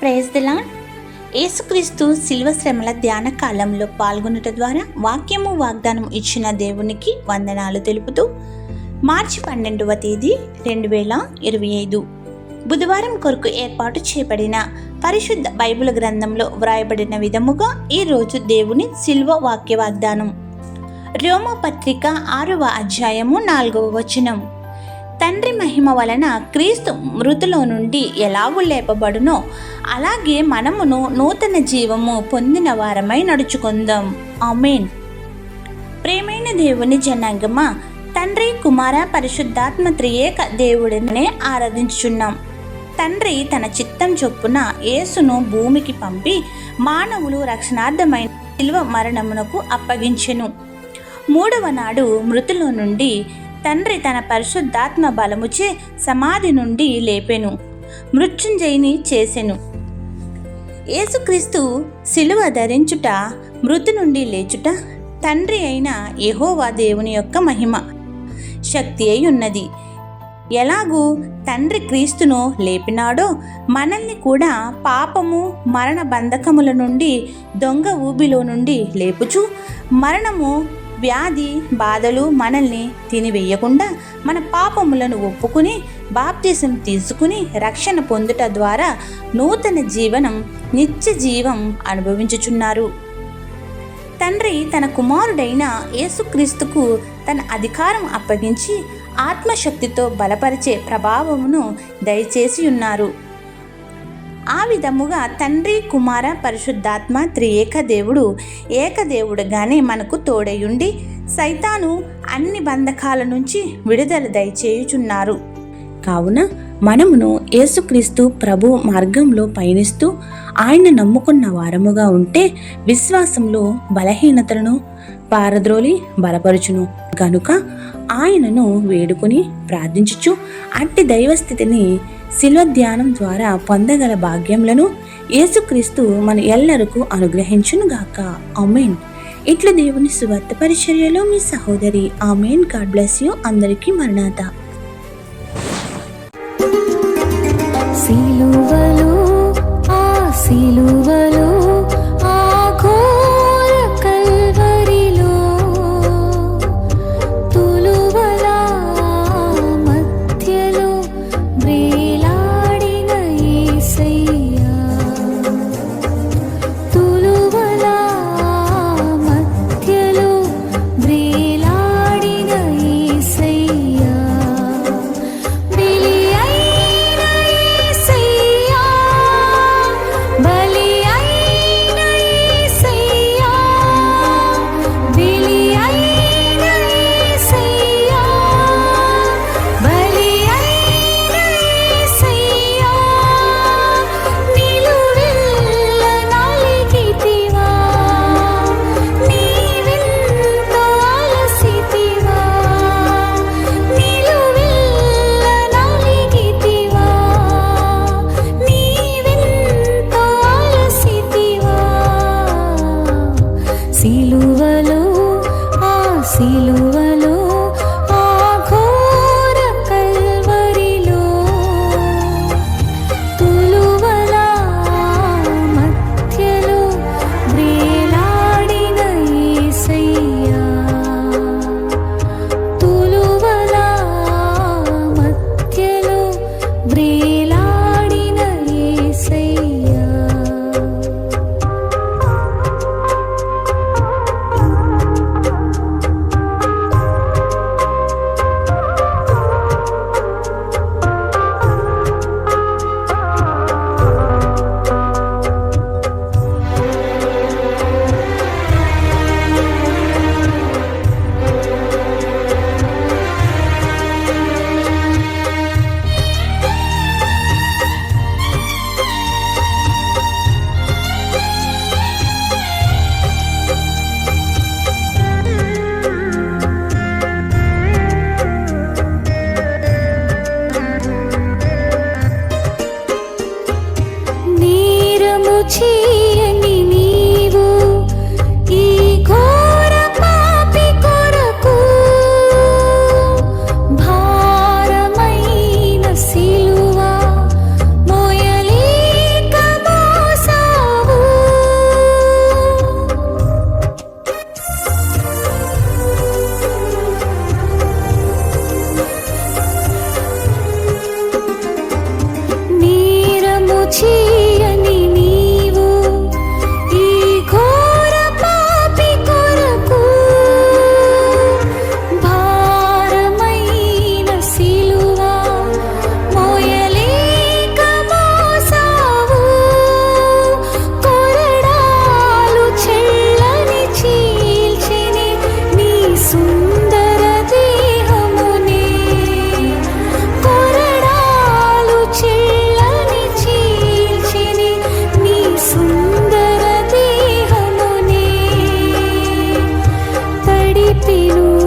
Praise దిలా యేసుక్రీస్తు శిల్వ శ్రమల ధ్యాన కాలంలో పాల్గొనట ద్వారా వాక్యము వాగ్దానం ఇచ్చిన దేవునికి వందనాలు తెలుపుతూ మార్చి పన్నెండవ తేదీ రెండు వేల ఇరవై ఐదు బుధవారం కొరకు ఏర్పాటు చేయబడిన పరిశుద్ధ బైబిల్ గ్రంథంలో వ్రాయబడిన విధముగా ఈరోజు దేవుని శిల్వ వాక్య వాగ్దానం. రోమ పత్రిక ఆరవ అధ్యాయము నాలుగవ వచనం. తండ్రి మహిమ వలన క్రీస్తు మృతులో నుండి ఎలాగూ లేపబడునో అలాగే మనమును నూతన జీవము పొందిన వారమై నడుచుకుందాం. ఆమెన్. ప్రేమైన దేవుని జనాంగమా తండ్రి కుమార పరిశుద్ధాత్మ త్రియేక దేవుడినే ఆరాధించుచున్నాం. తండ్రి తన చిత్తం చొప్పున యేసును భూమికి పంపి మానవులు రక్షణార్థమైన శిల్వ మరణమునకు అప్పగించెను. మూడవ నాడు మృతుల నుండి తండ్రి తన పరిశుద్ధాత్మ బలముచే సమాధి నుండి లేపెను మృత్యుంజయిని చేసెను. యేసుక్రీస్తు శిలువ ధరించుట మృతి నుండి లేచుట తండ్రి అయిన యహోవా దేవుని యొక్క మహిమ శక్తి అయి ఉన్నది ఎలాగూ తండ్రి క్రీస్తును లేపినాడో మనల్ని కూడా పాపము మరణ బంధకముల నుండి దొంగ ఊబిలో నుండి లేపుచు మరణము వ్యాధి బాధలు మనల్ని తినివేయకుండా మన పాపములను ఒప్పుకుని బాప్తిసం తీసుకుని రక్షణ పొందుట ద్వారా నూతన జీవనం నిత్య జీవం అనుభవించుచున్నారు. తండ్రి తన కుమారుడైన యేసుక్రీస్తుకు తన అధికారం అప్పగించి ఆత్మశక్తితో బలపరిచే ప్రభావమును దయచేసి ఉన్నారు ఆ విధముగా తండ్రి కుమార పరిశుద్ధాత్మ త్రియేక దేవుడు ఏకదేవుడుగానే మనకు తోడయుండి సైతాను అన్ని బంధకాల నుంచి విడుదల దయచేయుచున్నారు. కావున మనమును యేసుక్రీస్తు ప్రభు మార్గంలో పయనిస్తూ ఆయన నమ్ముకున్న వారముగా ఉంటే విశ్వాసంలో బలహీనతలను పారద్రోలి బలపరుచును. గనుక ఆయనను వేడుకుని ప్రార్థించుచు అట్టి దైవస్థితిని శిల్వ ధ్యానం ద్వారా పొందగల భాగ్యములను యేసుక్రీస్తు మన ఎల్లరకు అనుగ్రహించునుగాక. ఆమెన్. ఇట్లా దేవుని సువార్త పరిచర్యలో మీ సహోదరి ఆమెన్. God bless you. అందరికీ మరణాత. సిలువలో ఆ సిలువలో 情 పిలు